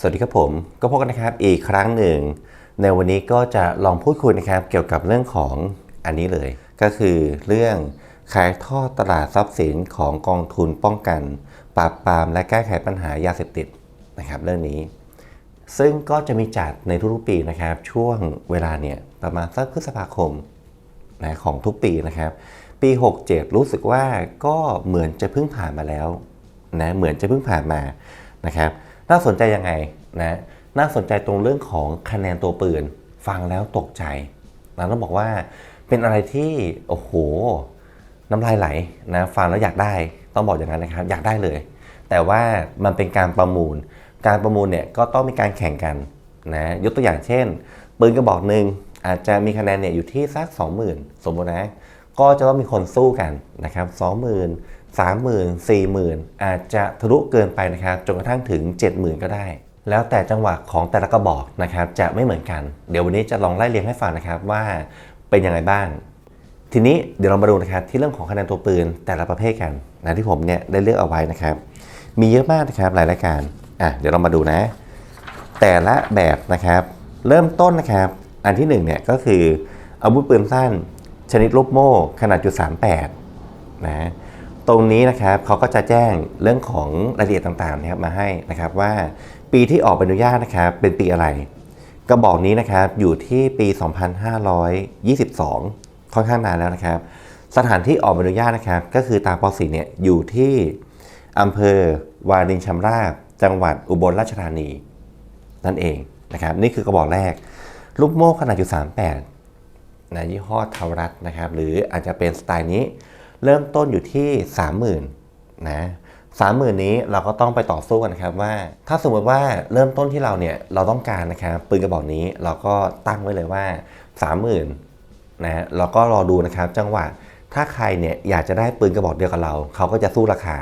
สวัสดีครับผม ก็พบกันนะครับอีกครั้งหนึ่ง ในวันนี้ก็จะลองพูดคุยนะครับเกี่ยวกับเรื่องของอันนี้เลย ก็คือเรื่องขายทอดตลาดทรัพย์สินของกองทุนป้องกัน ปราบปรามและแก้ไขปัญหายาเสพติดนะครับเรื่องนี้ ซึ่งก็จะมีจัดในทุกๆปีนะครับ ช่วงเวลาเนี่ยประมาณสักพฤษภาคมนะของทุกปีนะครับ ปี 67 รู้สึกว่าก็เหมือนจะเพิ่งผ่านมาแล้วนะเหมือนจะเพิ่งผ่านมานะครับ น่าสนใจยังไงนะน่าสนใจตรงเรื่องของคะแนนตัวปืน ฟังแล้วตกใจนะต้องบอกว่าเป็นอะไรที่โอ้โหน้ำลายไหลนะฟังแล้วอยากได้ต้องบอกอย่างนั้นนะครับ อยากได้เลย แต่ว่ามันเป็นการประมูล การประมูลเนี่ยก็ต้องมีการแข่งกันนะยกตัวอย่างเช่น ปืนกระบอกหนึ่งอาจจะมีคะแนนเนี่ยอยู่ที่สัก20,000 สมมตินะ ก็จะต้องมีคนสู้กันนะครับ20,000 30,000 40,000อาจจะทะลุเกินไปนะครับจนกระทั่งถึง 70,000 ก็ได้ แล้วแต่จังหวะของแต่ละกระบอกนะครับจะไม่เหมือนกัน เดี๋ยววันนี้จะลองไล่เรียงให้ฟังนะครับว่าเป็นยังไงบ้าง ทีนี้เดี๋ยวเรามาดูนะครับที่เรื่องของคะแนนตัวปืนแต่ละประเภทกันนะที่ผมเนี่ยได้เลือกเอาไว้นะครับ มีเยอะมากนะครับหลายรายการอะเดี๋ยวเรามาดูนะ แต่ละแบบนะครับ เริ่มต้นนะครับ อันที่หนึ่งเนี่ยก็คืออาวุธปืนสั้น ชนิดลูกโม่ขนาดจุด38นะตรงนี้นะครับเขาก็จะแจ้งเรื่องของรายละเอียดต่างๆนะครับมาให้นะครับว่าปีที่ออกใบอนุญาตนะครับเป็นปีอะไร กระบอกนี้นะครับอยู่ที่ปี 2522 ค่อนข้างนานแล้วนะครับ สถานที่ออกใบอนุญาตนะครับ ก็คือตามป .4 เนี่ยอยู่ที่อำเภอวารินชำราบ จังหวัดอุบลราชธานี นั่นเองนะครับนี่คือกระบอกแรก ลูกโม่ขนาดจุด38 นะยี่ห้อทารัตนะครับ หรืออาจจะเป็นสไตล์นี้ เริ่มต้นอยู่ที่ 30,000นะสามหมื่นนี้เราก็ต้องไปต่อสู้กันนะครับว่า ถ้าสมมติว่าเริ่มต้นที่เราเนี่ยเราต้องการนะครับปืนกระบอกนี้เราก็ตั้งไว้เลยว่า 30,000นะเราก็รอดูนะครับ จังหวะถ้าใครเนี่ยอยากจะได้ปืนกระบอกเดียวกับเรา เขาก็จะสู้ราคา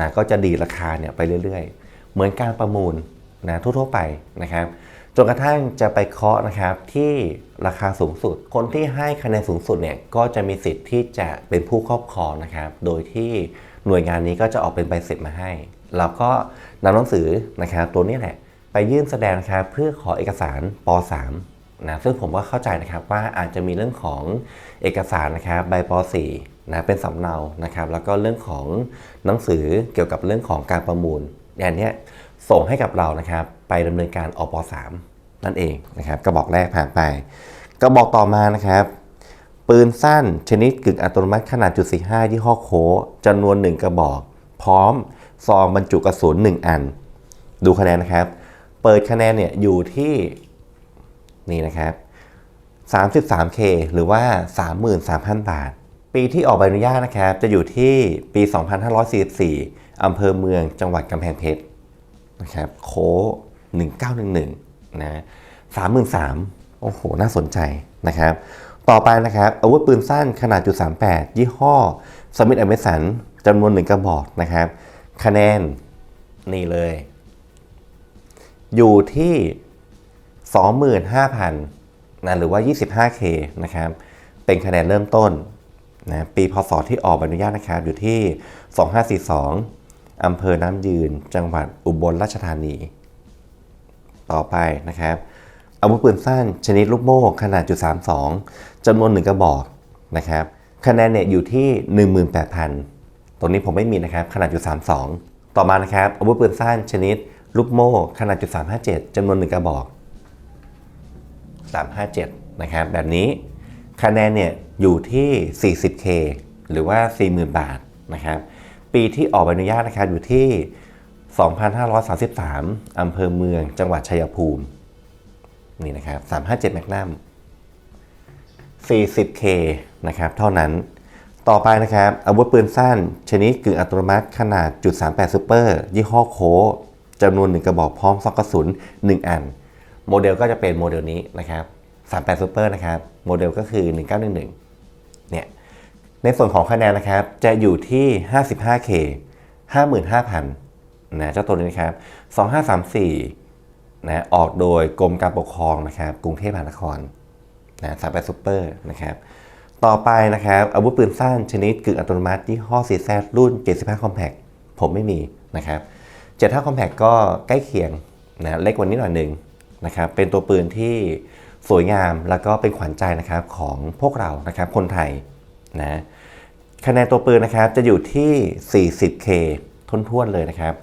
นะก็จะดีราคาเนี่ยไปเรื่อย ๆ เหมือนการประมูลนะทั่วๆไปนะครับ นกระทั่งจะไปเคาะนะครับที่ราคาสูงสุด คนที่ให้คะแนนสูงสุดเนี่ยก็จะมีสิทธิ์ที่จะเป็นผู้ครอบครองนะครับ โดยที่หน่วยงานนี้ก็จะออกเป็นใบเสร็จมาให้ เราก็นำหนังสือนะครับตัวนี้แหละไปยื่นแสดงนะครับเพื่อขอเอกสารป .3 นะซึ่งผมก็เข้าใจนะครับว่าอาจจะมีเรื่องของเอกสารนะครับใบป .4 นะเป็นสำเนานะครับ แล้วก็เรื่องของหนังสือเกี่ยวกับเรื่องของการประมูลอย่างนี้ส่งให้กับเรานะครับ ไปดำเนินการอป .3 นั่นเองนะครับกระบอกแรกผ่านไปกระบอกต่อมานะครับ ปืนสั้นชนิดกึ่งอัตโนมัติขนาดจุด45ยี่ห้อโคจำนวน 1 กระบอก พร้อมซองบรรจุกระสุน1 อัน ดูคะแนนนะครับ เปิดคะแนนเนี่ยอยู่ที่นี่นะครับ 33K หรือว่า 33,000 บาท ปีที่ออกใบอนุญาตนะครับ จะอยู่ที่ปี 2544อำเภอเมืองจังหวัดกำแพงเพชรนะครับ โค1911 นะ33,000โอ้โห น่าสนใจนะครับ ต่อไปนะครับอาวุธปืนสั้นขนาดจุด38ยี่ห้อสมิธแอมเมสันจำนวนหนึ่งกระบอกนะครับ คะแนนนี่เลย อยู่ที่ 25,000นะหรือว่า 25K นะครับ เป็นคะแนนเริ่มต้นนะปีพศที่ออกใบอนุญาตนะครับ อยู่ที่ 2542อำเภอน้ำยืน จังหวัดอุบลราชธานี ต่อไปนะครับอาวุธปืนสั้นชนิดลูกโม่ขนาดจุด32จำนวนหนึ่งกระบอกนะครับคะแนนเนี่ยอยู่ที่ 18,000 ตรงนี้ผมไม่มีนะครับขนาดจุด32 ต่อมานะครับอาวุธปืนสั้นชนิดลูกโม่ขนาดจุด357จำนวนหนึ่งกระบอก 357 นะครับแบบนี้คะแนนเนี่ยอยู่ที่ 40K หรือว่า 40,000 บาทนะครับปีที่ออกใบอนุญาตนะครับอยู่ที่ 2533 อำเภอเมืองจังหวัดชัยภูมิ นี่นะครับ 357 แมกนัม 40K นะครับ เท่านั้น ต่อไปนะครับ อาวุธปืนสั้น ชนิดกึ่งอัตโนมัติขนาดจุด38ซูเปอร์ยี่ห้อโคจำนวนหนึ่งกระบอกพร้อมซองกระสุน 1 อัน โมเดลก็จะเป็นโมเดลนี้นะครับ 38ซูเปอร์นะครับ โมเดลก็คือ 1911 เนี่ย ในส่วนของคะแนนนะครับ จะอยู่ที่ 55K 55,000 นะเจ้าตัวนี้นะครับ 2534นะออกโดยกรมการปกครองนะครับกรุงเทพมหานครนะสามแปดซูเปอร์นะครับต่อไปนะครับอาวุธปืนสั้นชนิดกึ่งอัตโนมัติยี่ห้อ CZ รุ่น 75 Compact ผมไม่มีนะครับ 75 Compact ก็ใกล้เคียงนะเล็กกว่านี้หน่อยหนึ่งนะครับเป็นตัวปืนที่สวยงามแล้วก็เป็นขวัญใจนะครับของพวกเรานะครับคนไทยนะคะแนนตัวปืนนะครับจะอยู่ที่ 40K ท้วนๆเลยนะครับ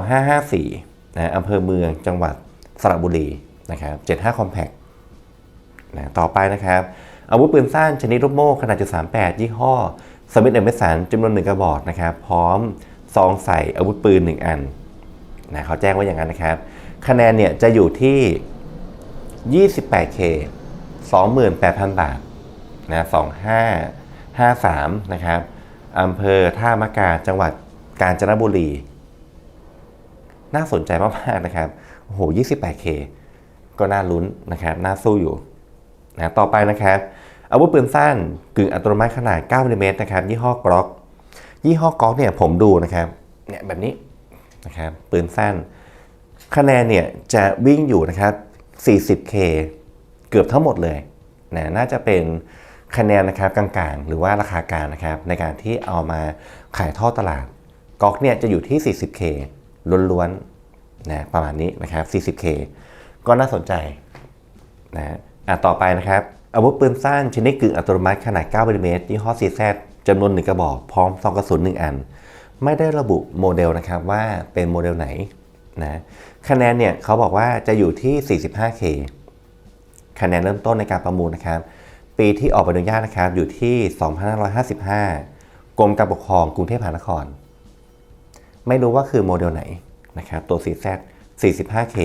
2554นะอำเภอเมืองจังหวัดสระบุรีนะครับ75 Compact นะต่อไปนะครับอาวุธปืนสั้นชนิดลูกโม่ขนาดจุด38 ยี่ห้อสมิธแอนด์เวสันจำนวนหนึ่งกระบอกนะครับ พร้อมซองใส่อาวุธปืน 1 อันนะเขาแจ้งไว้อย่างนั้นนะครับ คะแนนเนี่ยจะอยู่ที่ 28K 28,000 บาทนะ2553 นะครับอำเภอท่ามะกาจังหวัด กาญจนบุรี น่าสนใจมากๆนะครับ โอ้โห 28K ก็น่าลุ้นนะครับ น่าสู้อยู่นะต่อไปนะครับ อาวุธปืนสั้นกึ่งอัตโนมัติขนาด9มิลลิเมตรนะครับ ยี่ห้อกล็อก ยี่ห้อกล็อกเนี่ยผมดูนะครับ เนี่ยแบบนี้นะครับ ปืนสั้น คะแนนเนี่ยจะวิ่งอยู่นะครับ 40K เกือบทั้งหมดเลยนะน่าจะเป็นคะแนนนะครับกลางๆ หรือว่าราคากลางนะครับ ในการที่เอามาขายท่อตลาด ก๊อกเนี่ยจะอยู่ที่ 40K ล้วนๆนะประมาณนี้นะครับ 40K ก็น่าสนใจนะอะต่อไปนะครับ อาวุธปืนสั้นชนิดกึ่งอัตโนมัติขนาด9มิลลิเมตรยี่ห้อ CZ จำนวนหนึ่งกระบอกพร้อมซองกระสุน 1 อัน ไม่ได้ระบุโมเดลนะครับว่าเป็นโมเดลไหนนะคะแนนเนี่ยเขาบอกว่าจะอยู่ที่ 45K คะแนนเริ่มต้นในการประมูลนะครับ ปีที่ออกใบอนุญาตนะครับอยู่ที่ 2555 กรมการปกครองกรุงเทพมหานคร ไม่รู้ว่าคือโมเดลไหนนะครับตัว CZ 45K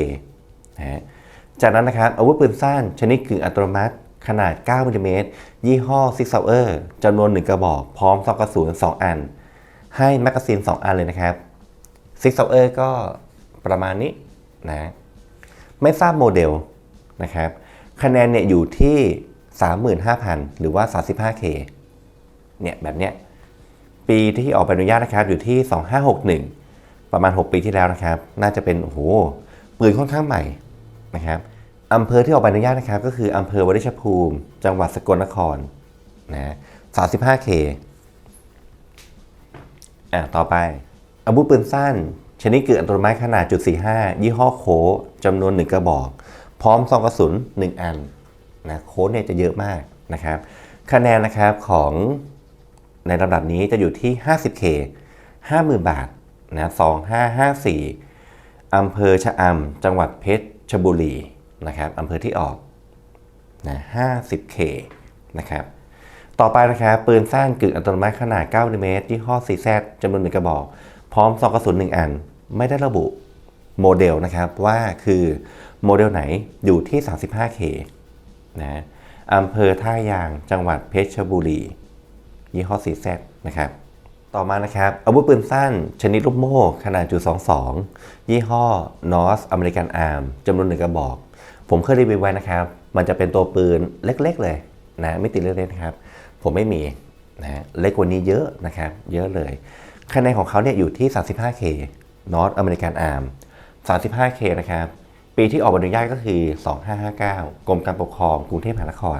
นะฮะจากนั้นนะครับอาวุธปืนสั้นชนิดกึ่งอัตโนมัติ ขนาด 9มิลลิเมตรยี่ห้อ Six Sauer จำนวน 1 กระบอก พร้อมซองกระสุน 2 อัน ให้แมกกาซีน 2 อันเลยนะครับ Six Sauer ก็ประมาณนี้นะไม่ทราบโมเดลนะครับคะแนนเนี่ยอยู่ที่ 35,000 หรือว่า 35K เนี่ยแบบเนี้ย ปีที่ออกใบอนุญาตนะครับอยู่ที่ 2561 ประมาณ 6 ปีที่แล้วนะครับ น่าจะเป็นโอ้โหปืนค่อนข้างใหม่นะครับอำเภอที่ออกใบอนุญาตนะครับ ก็คืออำเภอวริชภูมิ จังหวัดสกลนครนะ 35K อะต่อไป อาวุธปืนสั้น ชนิดเกึ่งอัตโนมัติขนาดจุด45 ยี่ห้อโคจำนวน 1 กระบอก พร้อมซองกระสุน 1 อันนะโค้ดเนี่ยจะเยอะมากนะครับ คะแนนนะครับของ ในลำดับนี้จะอยู่ที่ 50K 50,000 บาทนะ2554อำเภอชะอำจังหวัดเพชรชบุรีนะครับอำเภอที่ออกนะ 50K นะครับต่อไปนะครับปืนสั้นกึ่งอัตโนมัติขนาด9มิเมตรยี่ห้อ CZ จำนวนหนึ่งกระบอก พร้อมซองกระสุน1อัน ไม่ได้ระบุโมเดลนะครับว่าคือโมเดลไหนอยู่ที่ 35K นะอำเภอท่ายางจังหวัดเพชรบุรี ยี่ห้อ CZ นะครับต่อมานะครับอาวุธปืนสั้น ชนิดลูกโม่ขนาดจุด22 ยี่ห้อ North American Arm จำนวนหนึ่งกระบอก ผมเคยรีวิวไว้นะครับ มันจะเป็นตัวปืนเล็กๆเลยนะไม่ติดเล็กๆนะครับ ผมไม่มีนะเล็กกว่านี้เยอะนะครับ เยอะเลยคะแนนของเขาเนี่ยอยู่ที่ 35K North American Arm 35K นะครับ ปีที่ออกใบอนุญาตก็คือ 2559 กรมการปกครองกรุงเทพมหานคร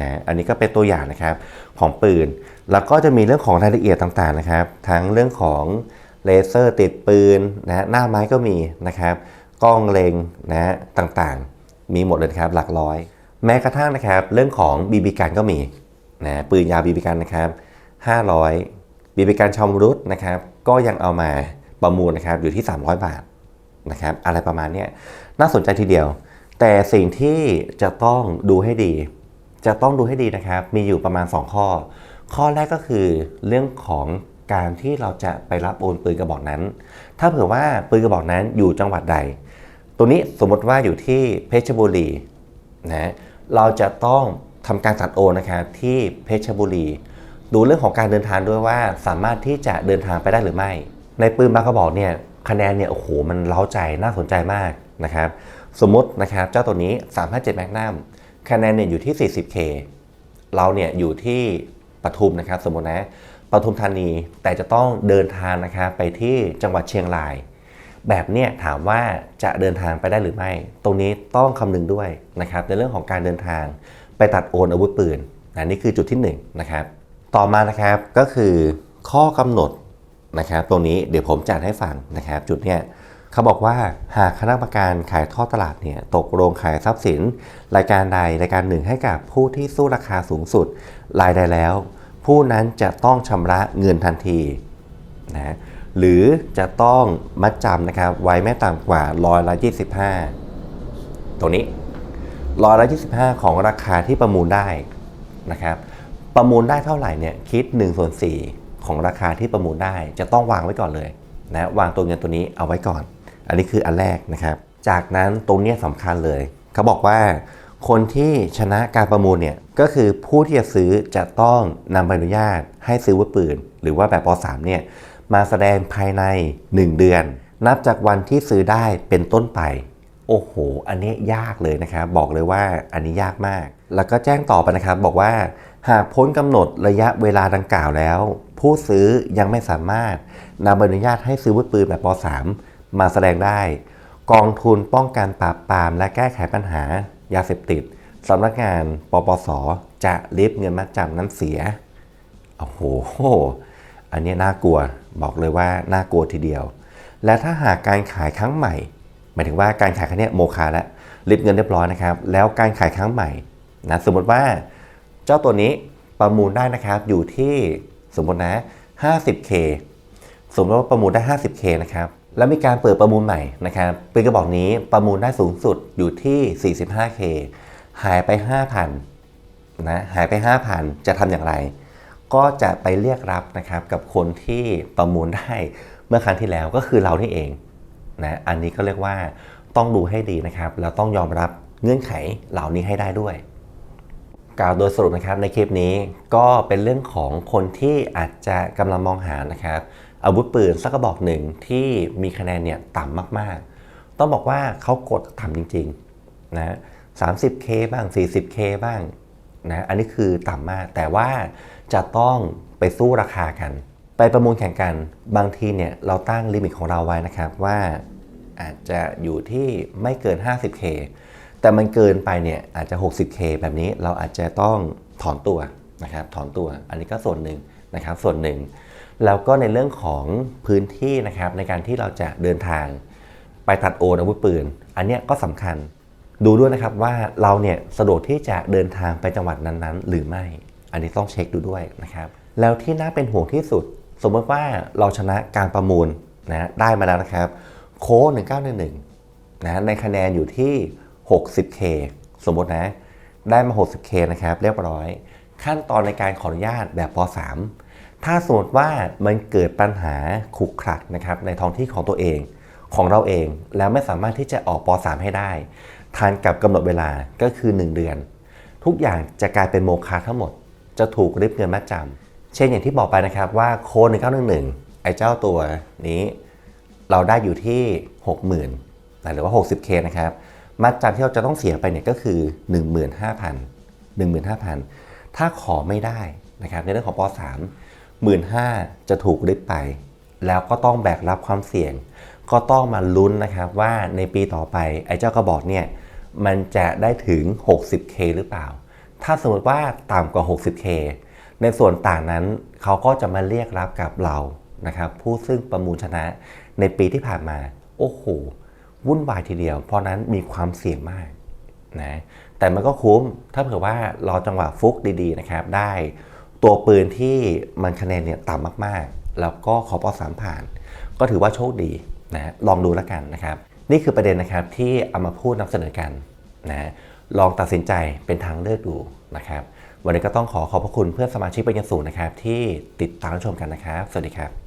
นะอันนี้ก็เป็นตัวอย่างนะครับของปืน แล้วก็จะมีเรื่องของรายละเอียดต่างๆนะครับ ทั้งเรื่องของเลเซอร์ติดปืนนะหน้าไม้ก็มีนะครับกล้องเลงนะต่างๆ มีหมดเลยครับหลักร้อย แม้กระทั่งนะครับเรื่องของบีบีกันก็มีนะปืนยาวบีบีกันนะครับ 500บีบีกันชอมรุตนะครับ ก็ยังเอามาประมูลนะครับอยู่ที่ 300 บาทนะครับอะไรประมาณนี้น่าสนใจทีเดียว แต่สิ่งที่จะต้องดูให้ดี จะต้องดูให้ดีนะครับ มีอยู่ประมาณ 2 ข้อ ข้อแรกก็คือเรื่องของการที่เราจะไปรับโอนปืนกระบอกนั้น ถ้าเผื่อว่าปืนกระบอกนั้นอยู่จังหวัดใด ตัวนี้สมมติว่าอยู่ที่เพชรบุรีนะ เราจะต้องทำการตัดโอนนะครับที่เพชรบุรี ดูเรื่องของการเดินทางด้วยว่าสามารถที่จะเดินทางไปได้หรือไม่ ในปืนบางกระบอกเนี่ยคะแนนเนี่ยโอ้โหมันเล้าใจน่าสนใจมากนะครับ สมมตินะครับเจ้าตัวนี้ 357 Magnum คะแนนเนี่ยอยู่ที่ 40K เราเนี่ยอยู่ที่ปทุมนะครับ สมมตินะปทุมธานีแต่จะต้องเดินทางนะครับไปที่จังหวัดเชียงราย แบบเนี้ยถามว่าจะเดินทางไปได้หรือไม่ ตรงนี้ต้องคำนึงด้วยนะครับในเรื่องของการเดินทางไปตัดโอนอาวุธปืนนะนี่คือจุดที่1นนะครับ ต่อมานะครับก็คือข้อกำหนดนะครับ ตรงนี้เดี๋ยวผมจัดให้ฟังนะครับ จุดเนี้ย เขาบอกว่าหากคณะกรรมการขายทอดตลาดเนี่ยตกลงขายทรัพย์สิน รายการใดรายการหนึ่งให้กับผู้ที่สู้ราคาสูงสุดรายใดแล้ว ผู้นั้นจะต้องชำระเงินทันทีนะหรือจะต้องมัดจำนะครับไว้ไม่ต่ำกว่าร้อยละ25ตรงนี้ร้อยละ25ของราคาที่ประมูลได้นะครับประมูลได้เท่าไหร่เนี่ยคิด1ส่วน4ของราคาที่ประมูลได้จะต้องวางไว้ก่อนเลยนะวางตัวเงินตัวนี้เอาไว้ก่อน อันนี้คืออันแรกนะครับ จากนั้นตรงนี้สำคัญเลย เขาบอกว่า คนที่ชนะการประมูลเนี่ยก็คือผู้ที่จะซื้อจะต้องนำใบอนุญาต ให้ซื้ออาวุธปืน หรือว่าแบบป .3 เนี่ยมาแสดงภายใน 1 เดือน นับจากวันที่ซื้อได้เป็นต้นไป โอ้โห อันนี้ยากเลยนะครับ บอกเลยว่าอันนี้ยากมาก แล้วก็แจ้งต่อไปนะครับบอกว่า หากพ้นกำหนดระยะเวลาดังกล่าวแล้ว ผู้ซื้อยังไม่สามารถนำใบอนุญาตให้ซื้ออาวุธปืนแบบป .3 มาแสดงได้ กองทุนป้องกันปราบปราม และแก้ไขปัญหายาเสพติดสำนักงานปปส จะริบเงินมัดจำนั้นเสีย โอ้โห อันนี้น่ากลัว บอกเลยว่าน่ากลัวทีเดียว และถ้าหากการขายครั้งใหม่ หมายถึงว่าการขายครั้งนี้โมคาแล้วริบเงินเรียบร้อยนะครับ แล้วการขายครั้งใหม่นะสมมติว่าเจ้าตัวนี้ประมูลได้นะครับอยู่ที่สมมตินะ 50k สมมติว่าประมูลได้ 50k นะครับ แล้วมีการเปิดประมูลใหม่นะครับปืนกระบอกนี้ประมูลได้สูงสุดอยู่ที่ 45k หายไป 5,000นะหายไป 5,000 จะทำอย่างไร ก็จะไปเรียกรับนะครับกับคนที่ประมูลได้เมื่อครั้งที่แล้วก็คือเรานี่เองนะอันนี้ก็เรียกว่าต้องดูให้ดีนะครับแล้วต้องยอมรับเงื่อนไขเหล่านี้ให้ได้ด้วย กล่าวโดยสรุปนะครับในคลิปนี้ก็เป็นเรื่องของคนที่อาจจะกำลังมองหานะครับ อาวุธปืนสักกระบอกหนึ่งที่มีคะแนนเนี่ยต่ำมากๆ ต้องบอกว่าเขากดต่ำจริงๆนะ 30k บ้าง 40k บ้างนะอันนี้คือต่ำมาก แต่ว่าจะต้องไปสู้ราคากัน ไปประมูลแข่งกันบางทีเนี่ยเราตั้งลิมิตของเราไว้นะครับว่าอาจจะอยู่ที่ไม่เกิน 50k แต่มันเกินไปเนี่ยอาจจะ 60k แบบนี้เราอาจจะต้องถอนตัวนะครับถอนตัวอันนี้ก็ส่วนหนึ่งนะครับส่วนหนึ่ง แล้วก็ในเรื่องของพื้นที่นะครับในการที่เราจะเดินทาง ไปตัดโอนอาวุธปืน อันนี้ก็สำคัญ ดูด้วยนะครับว่าเราเนี่ยสะดวกที่จะเดินทางไปจังหวัดนั้นๆ หรือไม่ อันนี้ต้องเช็คดูด้วยนะครับ แล้วที่น่าเป็นห่วงที่สุด สมมติว่าเราชนะการประมูลนะได้มาแล้วนะครับ โค้ด1911นะในคะแนนอยู่ที่ 60k สมมตินะ ได้มา 60k นะครับ เรียบร้อย ขั้นตอนในการขออนุญาตแบบป .3 ถ้าสมมติว่ามันเกิดปัญหาขรุกขลักนะครับในท้องที่ของตัวเองของเราเองแล้วไม่สามารถที่จะออกป .3 ให้ได้ ทานกับกำหนดเวลาก็คือ 1 เดือน ทุกอย่างจะกลายเป็นโมฆะทั้งหมด จะถูกริบเงินมัดจำเช่นอย่างที่บอกไปนะครับว่าโค้ด1911 ไอ้เจ้าตัวนี้ เราได้อยู่ที่ 60,000นะหรือว่า 60k นะครับ มัดจำที่เราจะต้องเสียไปเนี่ยก็คือ 15,000 15,000 ถ้าขอไม่ได้นะครับในเรื่องของป .3 15,000จะถูกริบไป แล้วก็ต้องแบกรับความเสี่ยง ก็ต้องมาลุ้นนะครับว่าในปีต่อไปไอ้เจ้ากระบอกเนี่ยมันจะได้ถึง 60k หรือเปล่า ถ้าสมมติว่าต่ำกว่า 60k ในส่วนต่างนั้นเขาก็จะมาเรียกรับกับเรานะครับผู้ซึ่งประมูลชนะในปีที่ผ่านมา โอ้โห วุ่นวายทีเดียว เพราะนั้นมีความเสี่ยงมากนะแต่มันก็คุ้มถ้าเผื่อว่าเราจังหวะฟุกดีๆนะครับได้ ตัวปืนที่มันคะแนนเนี่ยต่ำมากๆ แล้วก็ขอปอสามผ่าน ก็ถือว่าโชคดีนะลองดูแล้วกันนะครับ นี่คือประเด็นนะครับที่เอามาพูดนำเสนอกันนะลองตัดสินใจเป็นทางเลือกดูนะครับ วันนี้ก็ต้องขอขอบพระคุณเพื่อนสมาชิกเป็นอย่างสูงนะครับ ที่ติดตามรับชมกันนะครับ สวัสดีครับ